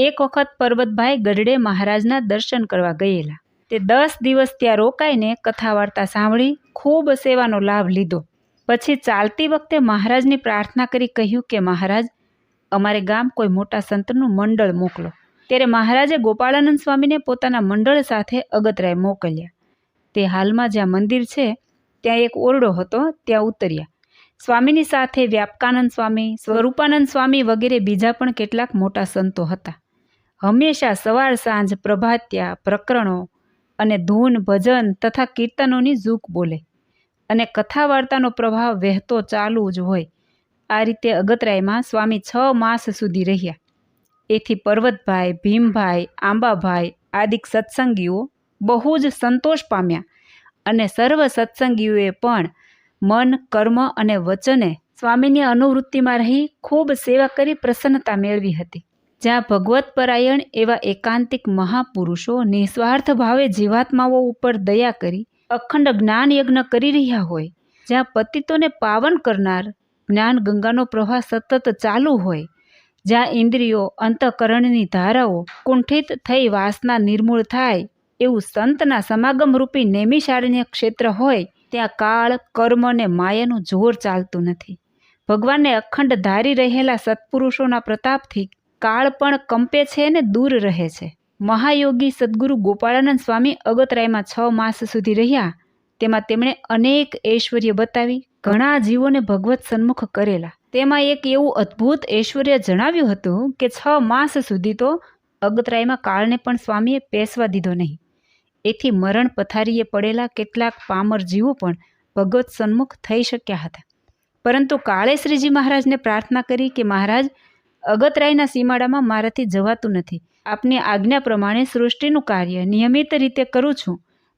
એક વખત પર્વતભાઈ ગઢડે મહારાજના દર્શન કરવા ગયેલા. તે દસ દિવસ ત્યાં રોકાઈને કથા વાર્તા સાંભળી, ખૂબ સેવાનો લાભ લીધો. પછી ચાલતી વખતે મહારાજની પ્રાર્થના કરી કહ્યું કે, મહારાજ, અમારે ગામ કોઈ મોટા સંતનું મંડળ મોકલો. ત્યારે મહારાજે ગોપાળાનંદ સ્વામીને પોતાના મંડળ સાથે અગતરાય મોકલ્યા. તે હાલમાં જ્યાં મંદિર છે, ત્યાં એક ઓરડો હતો, ત્યાં ઉતર્યા. સ્વામીની સાથે વ્યાપકાનંદ સ્વામી, સ્વરૂપાનંદ સ્વામી વગેરે બીજા પણ કેટલાક મોટા સંતો હતા. હંમેશા સવાર, સાંજ પ્રભાત્યા, પ્રકરણો અને ધૂન, ભજન તથા કીર્તનોની ઝૂક બોલે. અને કથા વાર્તાનો પ્રભાવ વહેતો ચાલુ જ હોય. આ રીતે અગતરાયમાં સ્વામી છ માસ સુધી રહ્યા. એથી પર્વતભાઈ, ભીમભાઈ, આંબાભાઈ આદિક સત્સંગીઓ બહુ જ સંતોષ પામ્યા. અને સર્વ સત્સંગીઓએ પણ મન, કર્મ અને વચને સ્વામીની અનુવૃત્તિમાં રહી ખૂબ સેવા કરી પ્રસન્નતા મેળવી હતી. જ્યાં ભગવત પરાયણ એવા એકાંતિક મહાપુરુષો નિસ્વાર્થ ભાવે જીવાત્માઓ ઉપર દયા કરી અખંડ જ્ઞાન યજ્ઞ કરી રહ્યા હોય, જ્યાં પતિતોને પાવન કરનાર જ્ઞાન ગંગાનો પ્રવાહ સતત ચાલુ હોય, જ્યાં ઇન્દ્રિયો અંતઃકરણની ધારાઓ કુંઠિત થઈ વાસના નિર્મૂળ થાય એવું સંતના સમાગમ રૂપી નૈમિષારણ્ય ક્ષેત્ર હોય, ત્યાં કાળ, કર્મ અને માયાનું જોર ચાલતું નથી. ભગવાનને અખંડ ધારી રહેલા સત્પુરુષોના પ્રતાપથી કાળ પણ કંપે છે અને દૂર રહે છે. મહાયોગી સદગુરુ ગોપાળાનંદ સ્વામી અગતરાયમાં છ માસ સુધી રહ્યા. તેમાં તેમણે અનેક ઐશ્વર્ય બતાવી, ઘણા જીવોને ભગવત સન્મુખ કરેલા. તેમાં એક એવું અદ્ભુત ઐશ્વર્ય જણાવ્યું હતું કે છ માસ સુધી તો અગતરાયમાં કાળને પણ સ્વામીએ પેસવા દીધો નહીં. એથી મરણ પથારીએ પડેલા કેટલાક પામર જીવો પણ ભગવત સન્મુખ થઈ શક્યા હતા. પરંતુ કાળે શ્રીજી મહારાજને પ્રાર્થના કરી કે મહારાજ અગતરાયના સીમાડામાં મારાથી જવાતું નથી. આપની આજ્ઞા પ્રમાણે સૃષ્ટિનું કાર્ય નિયમિત રીતે કરું છું,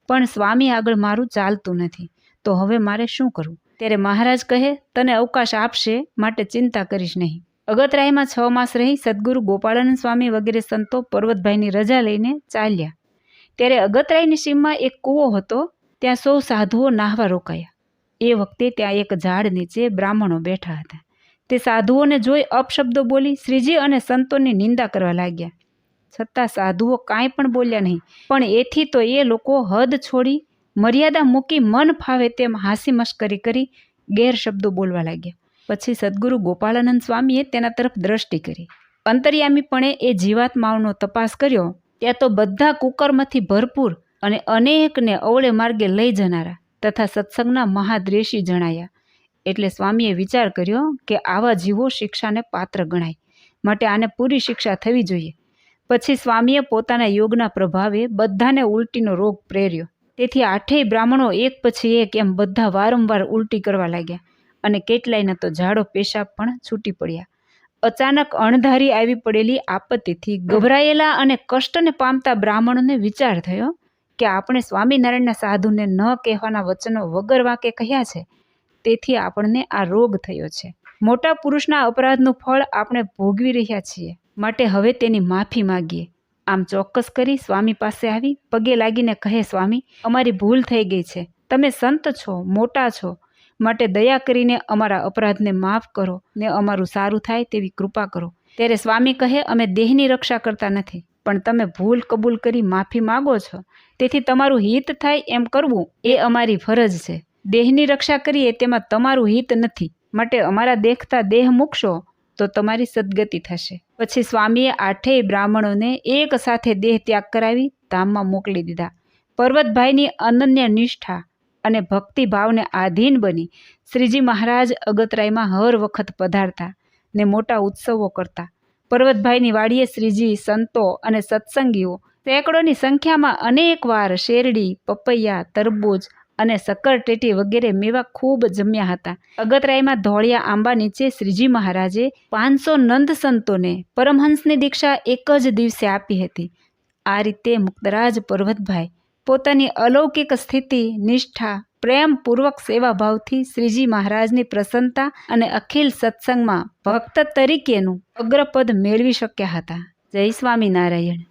પણ સ્વામી આગળ મારું ચાલતું નથી. તો હવે મારે શું કરવું? ત્યારે મહારાજ કહે, તને અવકાશ આપશે માટે ચિંતા કરીશ નહીં. અગતરાયમાં છ માસ રહી સદગુરુ ગોપાળાનંદ સ્વામી વગેરે સંતો પર્વતભાઈની રજા લઈને ચાલ્યા. ત્યારે અગતરાયની સીમમાં એક કૂવો હતો, ત્યાં સૌ સાધુઓ નાહવા રોકાયા. એ વખતે ત્યાં એક ઝાડ નીચે બ્રાહ્મણો બેઠા હતા. તે સાધુઓને જોઈ અપશબ્દો બોલી શ્રીજી અને સંતોની નિંદા કરવા લાગ્યા. છતાં સાધુઓ કાંઈ પણ બોલ્યા નહીં, પણ એથી તો એ લોકો હદ છોડી મર્યાદા મૂકી મન ફાવે તેમ હાસી મશ્કરી કરી ગેરશબ્દો બોલવા લાગ્યા. પછી સદગુરુ ગોપાળાનંદ સ્વામીએ તેના તરફ દ્રષ્ટિ કરી. અંતર્યામીપણે એ જીવાત્માઓનો તપાસ કર્યો, ત્યાં તો બધા કુકર્મથી ભરપૂર અને અનેકને અવળે માર્ગે લઈ જનારા તથા સત્સંગના મહાદ્રેશી જણાયા. એટલે સ્વામીએ વિચાર કર્યો કે આવા જીવો શિક્ષાને પાત્ર ગણાય. માટે આને પૂરી શિક્ષા થવી જોઈએ. પછી સ્વામીએ પોતાના યોગના પ્રભાવે બધાને ઉલટીનો રોગ પ્રેર્યો. તેથી આઠેય બ્રાહ્મણો એક પછી એક એમ બધા વારંવાર ઉલટી કરવા લાગ્યા અને કેટલાયના તો ઝાડો પેશાબ પણ છૂટી પડ્યા. અચાનક અણધારી આવી પડેલી આપત્તિથી ગભરાયેલા અને કષ્ટને પામતા બ્રાહ્મણોને વિચાર થયો કે આપણે સ્વામિનારાયણના સાધુને ન કહેવાના વચનો વગર વાંકે કહ્યા છે. તેથી આપણને આ રોગ થયો છે. મોટા પુરુષના અપરાધનું ફળ આપણે ભોગવી રહ્યા છીએ. માટે હવે તેની માફી માગીએ. આમ ચોક્કસ કરી સ્વામી પાસે આવી, પગે લાગીને કહે, સ્વામી, અમારી ભૂલ થઈ ગઈ છે. તમે સંત છો, મોટા છો. માટે દયા કરીને અમારા અપરાધને માફ કરો ને અમારું સારું થાય તેવી કૃપા કરો. ત્યારે સ્વામી કહે, અમે દેહની રક્ષા કરતા નથી, પણ તમે ભૂલ કબૂલ કરી માફી માગો છો. તેથી તમારું હિત થાય એમ કરવું એ અમારી ફરજ છે. દેહની રક્ષા કરીએ તેમાં તમારું હિત નથી. માટે અમારા દેખતા દેહ મૂકશો તો તમારી સદગતિ થશે. પછી સ્વામીએ આઠેય બ્રાહ્મણોને એક સાથે દેહ ત્યાગ કરાવી ધામમાં મોકલી દીધા. પર્વતભાઈની અનન્ય નિષ્ઠા અને ભક્તિભાવને આધીન બની શ્રીજી મહારાજ અગતરાયમાં હર વખત પધારતા ને મોટા ઉત્સવો કરતા. પર્વતભાઈની વાડીએ શ્રીજી સંતો અને સત્સંગીઓ, સેંકડોની સંખ્યામાં અનેક વાર શેરડી, પપૈયા તરબૂચ અને સક્કરટેટી વગેરે મેવા ખૂબ જમ્યા હતા. અગતરાયમાં ધોળિયા આંબા નીચે શ્રીજી મહારાજે પાંચસો નંદ સંતોને પરમહંસની દીક્ષા એક જ દિવસે આપી હતી. આ રીતે મુક્તરાજ પર્વતભાઈ પોતાની અલૌકિક સ્થિતિ, નિષ્ઠા, પ્રેમપૂર્વક સેવાભાવથી શ્રીજી મહારાજની પ્રસન્નતા અને અખિલ સત્સંગમાં ભક્ત તરીકેનું અગ્રપદ મેળવી શક્યા હતા. જય સ્વામિનારાયણ.